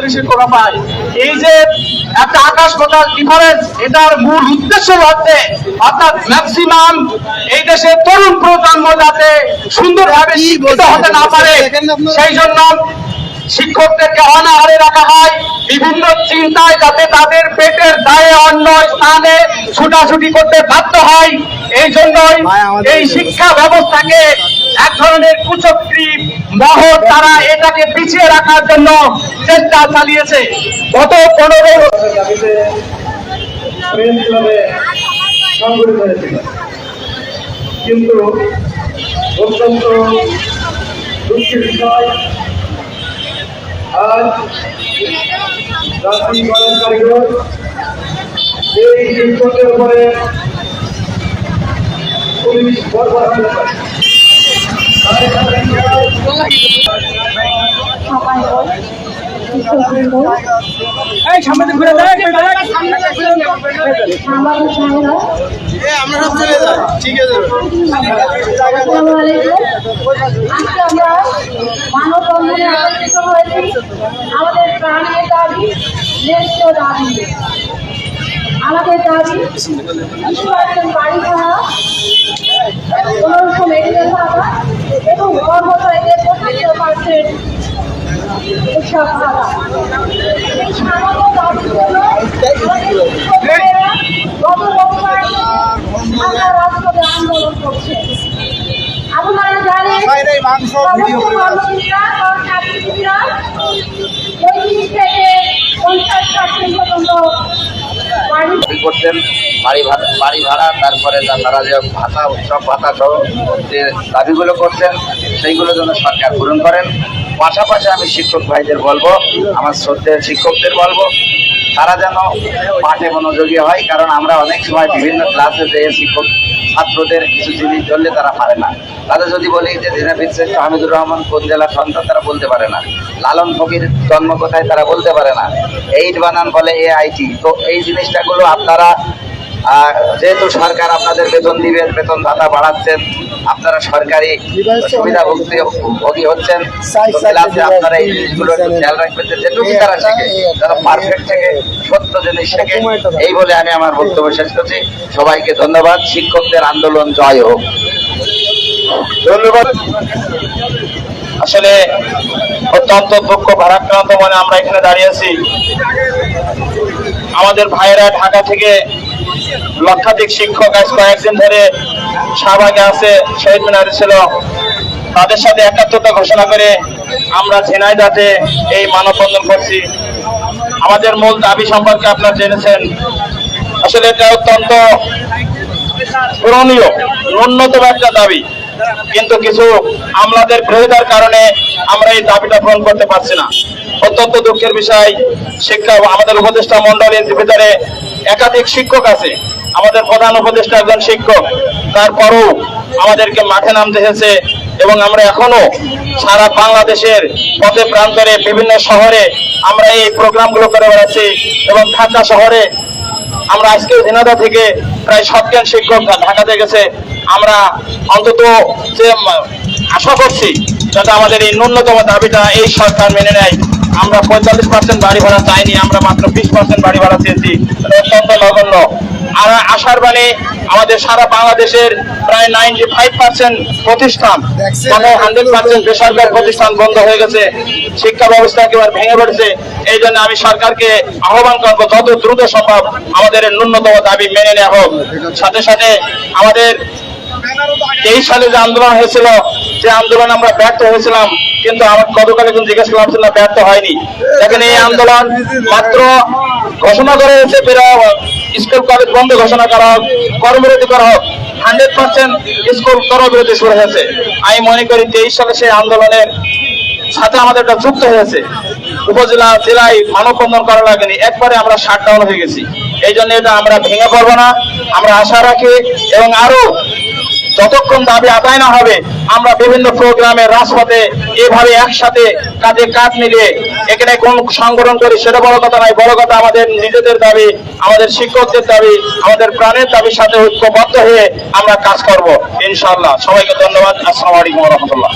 বাংলাদেশে করা পায় এই যে একটা আকাশ পাতাল ডিফারেন্স এটার মূল উদ্দেশ্য হচ্ছে অর্থাৎ ম্যাক্সিমাম এই দেশের তরুণ প্রজন্ম যাতে সুন্দরভাবে শিক্ষিত হতে না পারে সেই জন্য শিক্ষকদেরকে অনাহারে রাখা হয় বিভিন্ন চিন্তায় যাতে তাদের পেটের দায়ে অন্য স্থানে ছুটাছুটি করতে বাধ্য হয়। এই জন্যই এই শিক্ষা ব্যবস্থাকে এক ধরনের কুচক্রি মহৎ তারা এটাকে পিছিয়ে রাখার জন্য চেষ্টা চালিয়েছে। গত পনেরো সংগঠিত হয়েছিল কিন্তু অত্যন্ত দুঃখের বিষয় আজ রাজনীতি করার কারিগর এই শিক্ষকের উপরে এই সামনে ঘুরে দেখ আমাদের ভাইরা আমরা চলে যাই। ঠিক আছে। আজকে আমরা মানববন্ধনে একত্রিত হয়েছি। আমাদের প্রাণের দাবি আমাদের দাবি কিছু একজন বাড়ি ভাড়া এবং কর্মচারীদের পঁচাত্তর পার্সেন্ট এই সামান্য শিক্ষকেরা গত রবিবার আমরা আন্দোলন করছে আপনারা জানেন কর্মজীবীরা কর্মচারীরা পঁয়ত্রিশ থেকে পঞ্চাশ পার্সেন্ট পর্যন্ত করতেন বাড়ি ভাড়া বাড়ি ভাড়া, তারপরে তারা যে ভাতা উৎসব ভাতা সহ যে দাবিগুলো করছেন, সেইগুলো যেন সরকার পূরণ করেন। পাশাপাশি আমি শিক্ষক ভাইদের বলব, আমার শ্রদ্ধেয় শিক্ষকদের বলব, তারা যেন পাঠে মনোযোগী হয়, কারণ আমরা অনেক সময় বিভিন্ন ক্লাসে যেয়ে শিক্ষক, ছাত্রদের কিছু জিনিস ধরলে তারা পারে না। তাদের যদি বলি যে দিনাবীর শ্রেষ্ঠ হামিদুর রহমান কোন জেলার সন্তান তারা বলতে পারে না। লালন ফকির জন্ম কোথায় তারা বলতে পারে না। এইট বানান বলে এ আইটি তো এই জিনিসটাগুলো আপনারা যেহেতু সরকার আপনাদের বেতন দিবেন বেতন ভাতা বাড়াচ্ছেন আপনারা সরকারি সুবিধা ভোগী হচ্ছেন আপনারা এই জিনিসগুলো খেয়াল রাখবেন যেটুকু তারা শেখে তারা পারফেক্ট থেকে সত্য জিনিস শেখে এই বলে আমি আমার বক্তব্য শেষ করছি। সবাইকে ধন্যবাদ। শিক্ষকদের আন্দোলন জয় হোক। ধন্যবাদ। আসলে অত্যন্ত দুঃখ, ভারাক্রান্ত মনে আমরা এখানে দাঁড়িয়ে আছি। আমাদের ভাইয়েরা ঢাকা থেকে লক্ষাধিক শিক্ষক আজ কয়েকদিন ধরে শাহবাগে আছে, শহীদ মিনারে ছিল। তাদের সাথে একাত্মতা ঘোষণা করে আমরা ঝিনাইদাতে এই মানববন্ধন করছি। আমাদের মূল দাবি সম্পর্কে আপনারা জেনেছেন। আসলে এটা অত্যন্ত পূরণীয় ন্যূনতম একটা দাবি। কিন্তু কিছু আমলাদের বিরোধিতার কারণে আমরা এই দাবিটা পূরণ করতে পারছি না। অত্যন্ত দুঃখের বিষয়, শিক্ষা আমাদের উপদেষ্টা মন্ডলীর ভিতরে একাধিক শিক্ষক আছে। আমাদের প্রধান উপদেষ্টা একজন শিক্ষক তারপরও আমাদেরকে মাঠে নামতে হয়েছে এবং আমরা এখনও সারা বাংলাদেশের পথে প্রান্তরে বিভিন্ন শহরে আমরা এই প্রোগ্রামগুলো করে বেড়াচ্ছি এবং ঢাকা শহরে আমরা আজকে ঝিনাদা থেকে প্রায় সবজন শিক্ষক ঢাকাতে গেছে। আমরা অন্তত যে আশা করছি যাতে আমাদের এই ন্যূনতম দাবিটা এই সরকার মেনে নেয়, আমরা পঁয়তাল্লিশ পার্সেন্ট বাড়ি ভাড়া চাইনি, আমরা মাত্র বিশ পার্সেন্ট বাড়ি ভাড়া চেয়েছি। অত্যন্ত নগণ্য। আর আশার বাণী, আমাদের সারা বাংলাদেশের প্রায় নাইনটি ফাইভ পার্সেন্ট প্রতিষ্ঠান মানে হান্ড্রেড পার্সেন্ট বেসরকারি প্রতিষ্ঠান বন্ধ হয়ে গেছে। শিক্ষা ব্যবস্থা একেবারে ভেঙে পড়েছে। এই জন্য আমি সরকারকে আহ্বান করব, যত দ্রুত সম্ভব আমাদের ন্যূনতম দাবি মেনে নেওয়া হোক। সাথে সাথে আমাদের তেইশ সালে যে আন্দোলন হয়েছিল, যে আন্দোলন আমরা ব্যর্থ হয়েছিলাম, কিন্তু আমার গতকাল একজন জিজ্ঞেস করলাম না, ব্যর্থ হয়নি। দেখেন এই আন্দোলন মাত্র ঘোষণা করা হয়েছে স্কুল কলেজ বন্ধ ঘোষণা করা হোক, কর্মবিরতি করা হোক, হান্ড্রেড পার্সেন্ট স্কুল কর্মবিরতি শুরু হয়েছে। আমি মনে করি তেইশ সালে সেই আন্দোলনের সাথে আমাদের একটা যুক্ত হয়েছে। উপজেলা, জেলায় মানববন্ধন করা লাগেনি। একবারে আমরা শাট ডাউন হয়ে গেছি। এই জন্য এটা আমরা ভেঙে পড়ব না। আমরা আশা রাখি এবং আরও যতক্ষণ দাবি আদায় না হবে, আমরা বিভিন্ন প্রোগ্রামে, রাজপথে এভাবে একসাথে কাঁধে কাঁধ মিলিয়ে এখানে কোন সংগঠন করি সেটা বড় কথা নয়, বড় কথা আমাদের নিজেদের দাবি, আমাদের শিক্ষকদের দাবি, আমাদের প্রাণের দাবির সাথে ঐক্যবদ্ধ হয়ে আমরা কাজ করব। ইনশাল্লাহ সবাইকে ধন্যবাদ। আসসালামু আলাইকুম রহমতুল্লাহ।